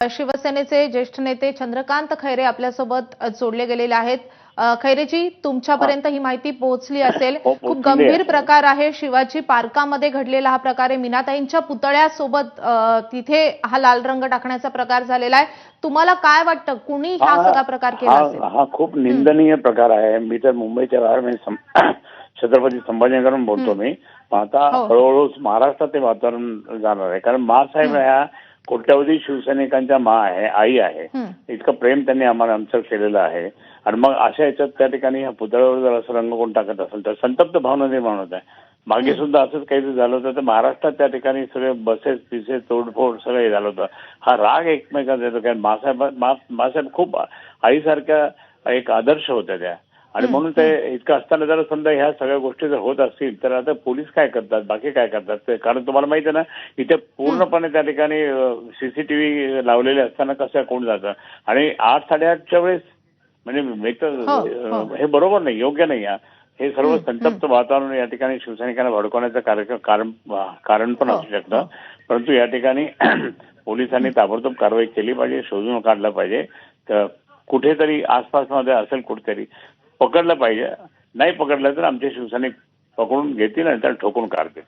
शिवसेनेचे ज्येष्ठ नेते चंद्रकांत खैरे आपल्यासोबत जोडले गेलेले आहेत. खैरेजी तुमच्यापर्यंत ही माहिती पोहोचली असेल. हो, खूप गंभीर. प्रकार आहे. शिवाजी पार्कामध्ये घडलेला हा प्रकार आहे. मीनाताईंच्या पुतळ्यासोबत तिथे हा लाल रंग टाकण्याचा प्रकार झालेला आहे. तुम्हाला काय वाटतं? कुणी हा सगळा प्रकार केला हा असेल? हा खूप निंदनीय प्रकार आहे. मी तर मुंबईच्या बाहेर छत्रपती संभाजीनगरहून बोलतो मी. आता हो. हळूहळू महाराष्ट्रात ते वातावरण जाणार आहे. कारण मासाहेब ह्या कोट्यावधी शिवसैनिकांच्या मा आहे आई आहे. इतकं प्रेम त्यांनी आम्हाला आमचं केलेलं आहे. आणि मग अशा याच्यात त्या ठिकाणी ह्या पुतळ्यावर जर असं रंग कोण टाकत असेल तर संतप्त भावना निर्माण होत आहे. मागे सुद्धा असंच काहीतरी झालं होतं. तर महाराष्ट्रात त्या ठिकाणी सगळे बसेस पिसेस तोडफोड सगळं हे झालं होतं. हा राग एकमेकांचा येतो. कारण मासाहेब मासाहेब खूप आईसारख्या एक आदर्श होत्या त्या. आणि म्हणून ते इतकं असताना जर समजा ह्या सगळ्या गोष्टी जर होत असतील तर आता पोलीस काय करतात? बाकी काय करतात? ते- कारण तुम्हाला माहिती आहे ना इथे पूर्णपणे त्या ठिकाणी सीसीटीव्ही लावलेले असताना कसं कोण जातं? आणि आठ साडेआठच्या वेळेस म्हणजे मी तर हो, हो. हे बरोबर नाही योग्य नाही हा. हे सर्व संतप्त वातावरण या ठिकाणी शिवसैनिकांना भडकवण्याचं कार्यक्रम कारण कारण पण हो, असू शकतं. परंतु या ठिकाणी पोलिसांनी ताबडतोब कारवाई केली पाहिजे शोधून काढलं पाहिजे. तर कुठेतरी आसपासमध्ये असेल कुठेतरी पकडलं पाहिजे. नाही पकडलं तर आमच्या शिवसैनिक पकडून घेतील आणि त्याला ठोकून काढतील.